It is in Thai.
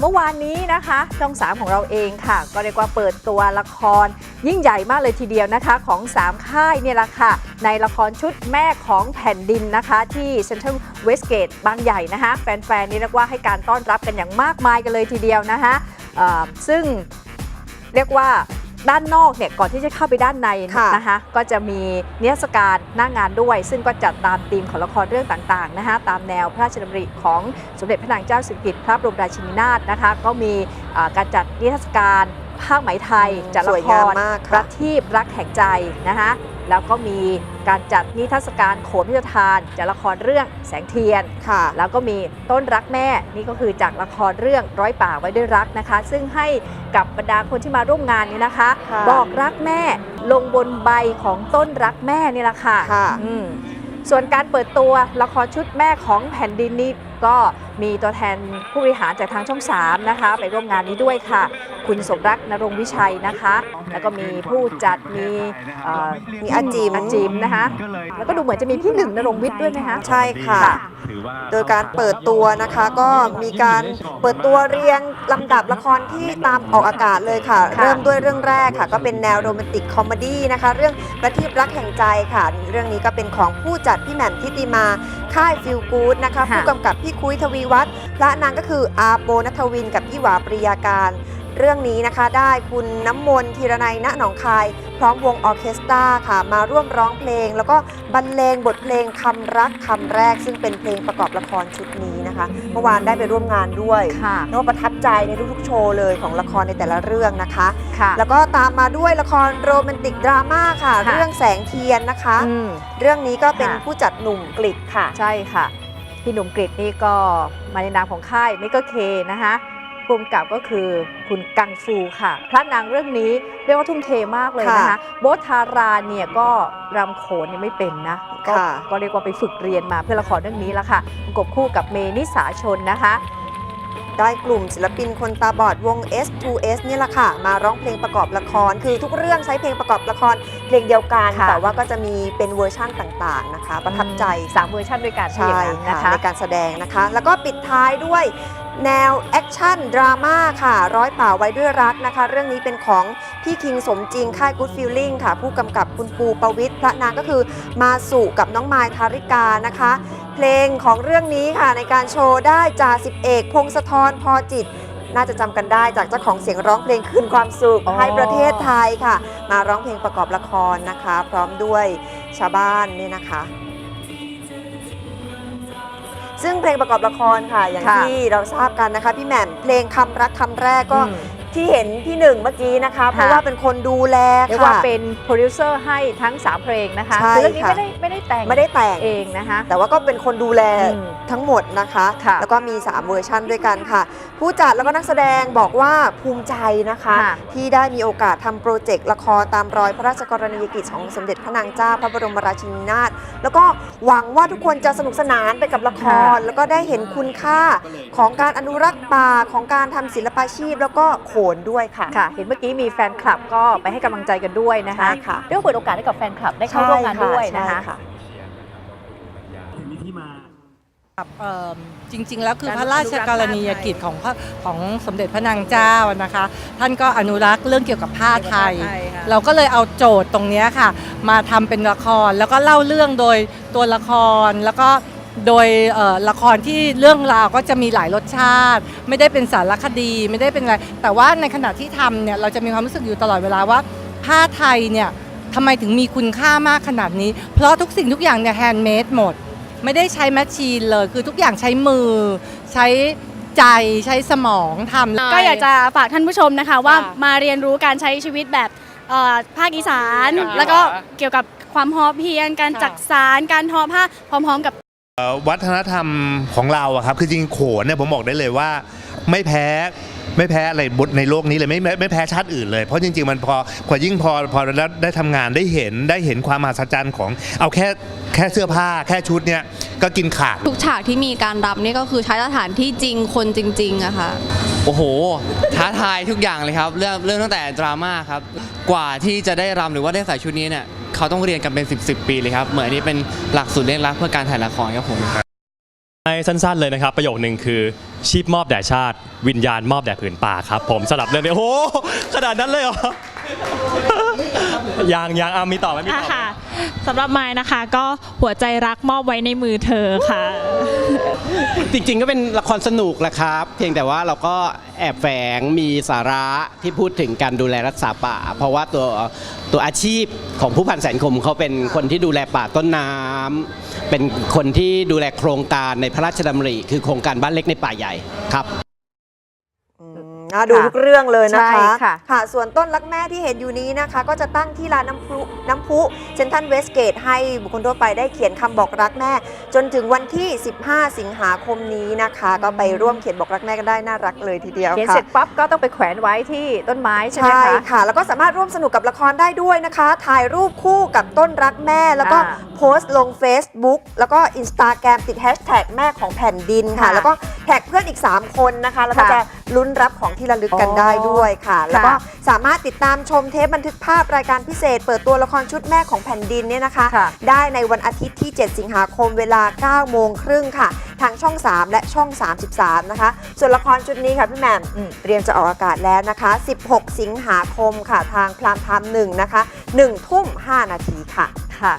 เมื่อวานนี้นะคะช่อง 3 ของเราเองค่ะ ก็เรียกว่าเปิดตัวละคร ยิ่งใหญ่มากเลยทีเดียวนะคะ ของ 3 ค่ายเนี่ยแหละค่ะ ในละครชุดแม่ของแผ่นดินนะคะ ที่เซ็นทรัลเวสเกตบางใหญ่นะคะ แฟนๆนี่เรียกว่าให้การต้อนรับกันอย่างมากมายกันเลยทีเดียวนะคะซึ่งเรียกว่า ด้านนอกเนี่ยก่อนที่จะเข้าไปด้านในค่ะนะคะก็จะมีนิทรรศการหน้างานด้วย ซึ่งก็จัดตามธีมของละครเรื่องต่างๆนะคะตามแนวพระราชดำริของสมเด็จพระนางเจ้าสิริกิติ์พระบรมราชินีนาถนะคะก็มีอ่าการจัดนิทรรศการภาคไหมไทยอืมจัดสละวยคงามรมากรัค่ะกทีบรักแห่งใจนะคะ แล้วก็มีการจัดนิทรรศการโขนพิธทานจากละครเรื่องแสงเทียนค่ะ แล้วก็มีต้นรักแม่นี่ก็คือจากละครเรื่องร้อยป่าไว้ด้วยรักนะคะ ซึ่งให้กับบรรดาคนที่มาร่วมงานนี้นะคะ ค่ะบอกรักแม่ลงบนใบของต้นรักแม่นี่แหละค่ะค่ะ อืมส่วนการเปิดตัวละครชุดแม่ของแผ่นดินนี้ก็มีตัวแทนผู้บริหารจากทางช่อง 3 นะคะ ไปร่วมงานนี้ด้วยค่ะ คุณสมรักนรงค์วิชัยนะคะ แล้วก็มีผู้จัดมีเอ่อมีอาจิมอาจิมนะคะแล้วก็ดูเหมือนจะมีพี่หนึ่งนรงค์วิทย์ด้วยไหมคะใช่ค่ะ โดยการเปิดตัวนะคะก็มีการเปิดตัวเรียงลำดับละครที่ตามออกอากาศเลยค่ะค่ะเริ่มด้วยเรื่องแรกค่ะ ก็เป็นแนวโรแมนติกคอมเมดี้นะคะ เรื่องประทีปรักแห่งใจค่ะ เรื่องนี้ก็เป็นของผู้จัดพี่แหม่มทิติมาค่ายฟิลกูดนะคะ ผู้กำกับพี่คุยทวีวัฒน์พระนางก็คืออาโปนัทวินกับพี่หวาปริยาการ เรื่องนี้นะคะได้คุณน้ำมนต์ธีรนัยณหนองคาย พร้อมวงออร์เคสตราค่ะ มาร่วมร้องเพลง แล้วก็บรรเลงบทเพลงคำรักคำแรก ซึ่งเป็นเพลงประกอบละครชุดนี้นะคะ เมื่อวานได้ไปร่วมงานด้วยค่ะแล้วก็ประทับใจในทุกๆโชว์เลยของละครในแต่ละเรื่องนะคะค่ะแล้วก็ตามมาด้วยละครโรแมนติกดราม่าค่ะค่ะเรื่องแสงเทียนนะคะอืมเรื่องนี้ก็เป็นค่ะผู้จัดหนุ่มกลิดค่ะ ใช่ค่ะ พี่หนุ่มกฤษนี่ก็มาในนามของค่ายมิกเคนะคะ ภูมิกับก็คือคุณกังฟูค่ะ พระนางเรื่องนี้เรียกว่าทุ่มเทมากเลยนะคะค่ะโบทธาราเนี่ยก็รำโขนยังไม่เป็นนะก็ค่ะก็เรียกว่าไปฝึกเรียนมาเพื่อละครเรื่องนี้ละค่ะประกบคู่กับเมนิสาชนนะคะได้กลุ่มศิลปินคนตาบอดวง S2S นี่แหละค่ะ มาร้องเพลงประกอบละคร คือทุกเรื่องใช้เพลงประกอบละครเพลงเดียวกันค่ะแต่ว่าก็จะมีเป็นเวอร์ชั่นต่างๆนะคะ ประทับใจสามเวอร์ชันด้วยกันใช่ที่อย่างนั้นค่ะนะคะในการแสดงนะคะ แล้วก็ปิดท้ายด้วย แนวแอคชั่นดราม่าค่ะร้อยป่าไว้ด้วยรักนะคะ เรื่องนี้เป็นของพี่คิงสมจริง ค่าย Good Feeling ค่ะ ผู้กำกับคุณปูประวิทย์พระนางก็คือมาสู่กับน้องมายทาริกานะคะ เพลงของเรื่องนี้ค่ะในการโชว์ได้จ่าสิบเอก พงศธรพอจิตน่าจะจำกันได้จากเจ้าของเสียงร้องเพลงคืนความสุขอ๋อให้ประเทศไทยค่ะ มาร้องเพลงประกอบละครนะคะ พร้อมด้วยชาวบ้านนี่นะคะ ซึ่งเพลงประกอบละครค่ะ อย่างค่ะที่เราทราบกันนะคะ พี่แหม่มเพลงคำรักคำแรกก็อืม ที่เห็นพี่หนึ่งเมื่อกี้นะคะ เพราะค่ะว่าเป็นคนดูแลเรียกว่าค่ะ เป็นโปรดิวเซอร์ให้ทั้ง 3 เพลงนะคะใช่คือเรื่องนี้ค่ะ ไม่ได้ไม่ได้แต่งไม่ได้แต่ง เองนะคะ แต่ว่าก็เป็นคนดูแลอืมทั้งหมดนะคะ ค่ะแล้วก็มี 3 เวอร์ชั่นด้วยกันค่ะ ผู้จัดแล้วก็นักแสดงบอกว่าภูมิใจนะคะ ค่ะ ที่ได้มีโอกาสทำโปรเจกต์ละครตามรอยพระราชกรณียกิจของสมเด็จพระนางเจ้าพระบรมราชินีนาถแล้วก็หวังว่าทุกคนจะสนุกสนานไปกับละคร แล้วก็ได้เห็นคุณค่าของการอนุรักษ์ป่าของการทำศิลปาชีพ แล้วก็โขนด้วยค่ะ ค่ะ เห็นเมื่อกี้มีแฟนคลับก็ไปให้กำลังใจกันด้วยนะคะใช่ค่ะเรียกว่าเปิดโอกาสให้กับแฟนคลับได้เข้าร่วมงานด้วยนะคะ ใช่ค่ะมีที่มา เอิ่มจริง ๆ แล้วคือพระราชกรณียกิจของพระของสมเด็จพระนางเจ้านะคะ ท่านก็อนุรักษ์เรื่องเกี่ยวกับผ้าไทย เราก็เลยเอาโจทย์ตรงเนี้ยค่ะ มาทำเป็นละครแล้วก็เล่าเรื่องโดยตัวละครแล้วก็ โดยเอ่อละครที่เรื่องราวก็จะมีหลายรสชาติ ไม่ได้เป็นสารคดีไม่ได้เป็นอะไร แต่ว่าในขณะที่ทำเนี่ยเราจะมีความรู้สึกอยู่ตลอดเวลาว่า ผ้าไทยเนี่ยทำไมถึงมีคุณค่ามากขนาดนี้ เพราะทุกสิ่งทุกอย่างเนี่ยแฮนด์เมดหมด ไม่ได้ใช้แมชชีนเลย คือทุกอย่างใช้มือ ใช้ใจใช้สมองทำก็อยากจะฝากท่านผู้ชมนะคะว่าค่ะมาเรียนรู้การใช้ชีวิตแบบเอ่อภาคอีสานค่ะแล้วก็เกี่ยวกับความพอเพียงการค่ะจักสารการทอผ้าพร้อม ๆ กับเอ่อ วัฒนธรรมของเราอะครับคือจริงๆโขนเนี่ยผมบอกได้เลยว่าไม่แพ้ไม่แพ้อะไรบทในโลกนี้เลยไม่ไม่ไม่แพ้ชาติอื่นเลยเพราะจริง ๆ มันพอพอยิ่งพอพอได้ได้ทำงานได้เห็นได้เห็นความมหัศจรรย์ของเอาแค่แค่เสื้อผ้าแค่ชุดเนี่ยก็กินขาดทุกฉากที่มีการรำนี่ก็คือใช้สถานที่จริงคนจริงๆอะค่ะโอ้โห ท้าทายทุกอย่างเลยครับ เรื่องเรื่องตั้งแต่ดราม่าครับ กว่าที่จะได้รำหรือว่าได้ใส่ชุดนี้เนี่ย เขาต้องเรียนกันเป็น 10 10ปีเลยครับ เหมือนอันนี้เป็นหลักสูตรเรียนรักเพื่อการถ่ายละครครับผมให้สั้นๆเลยนะครับ ประโยคนึงคือชีพมอบแด่ชาติ วิญญาณมอบแด่ผืนป่าครับ ผมสลับเรื่องนี้โอ้โหขนาดนั้นเลยเหรอ ยังยังอามีต่อไหมมีต่อไหม ค่ะสำหรับไม้นะคะ ก็หัวใจรักมอบไว้ในมือเธอค่ะ จริงๆก็เป็นละครสนุกแหละครับ เพียงแต่ว่าเราก็แอบแฝงมีสาระที่พูดถึงการดูแลรักษาป่า เพราะว่าตัวตัวอาชีพของผู้พันแสนคมเขาเป็นคนที่ดูแลป่าต้นน้ำเป็นคนที่ดูแลโครงการในพระราชดำริ คือโครงการบ้านเล็กในป่าใหญ่ครับ อืมน่าดูทุกเรื่องเลยนะคะ ใช่ค่ะ ค่ะ ส่วนต้นรักแม่ที่เห็นอยู่นี้นะคะ ก็จะตั้งที่ลานน้ำพุน้ำพุเซนทันเวสเกตให้บุคคลทั่วไปได้เขียนคำบอกรักแม่ จนถึงวันที่ 15 สิงหาคมนี้นะคะ ก็ไปร่วมเขียนบอกรักแม่กันได้น่ารักเลยทีเดียวเขียนค่ะ เสร็จปั๊บก็ต้องไปแขวนไว้ที่ต้นไม้ใช่ไหมใช่คะ ค่ะ แล้วก็สามารถร่วมสนุกกับละครได้ด้วยนะคะ ถ่ายรูปคู่กับต้นรักแม่ แล้วก็อ่าโพสต์ลง Facebook แล้วก็ Instagram ติดแฮชแท็กแม่ของแผ่นดินค่ะ ค่ะแล้วก็แท็กเพื่อนอีก 3 คนนะคะ แล้วก็ค่ะจะลุ้นรับของที่ระลึกกันอ๋อได้ด้วยค่ะ แล้วก็ค่ะสามารถติดตามชมเทปบันทึกภาพรายการพิเศษ เปิดตัวละครชุดแม่ของแผ่นดินเนี่ยนะคะค่ะได้ในวันอาทิตย์ที่ 7 สิงหาคมเวลา 9 โมงครึ่งค่ะ ทางช่อง 3 และช่อง 33 นะคะ ส่วนละครชุดนี้ค่ะพี่แหม่มอืมเตรียมจะออกอากาศแล้วนะคะ 16 สิงหาคมค่ะทางพรามไทม์หนึ่งนะคะ1ทุ่ม5นาทีค่ะค่ะ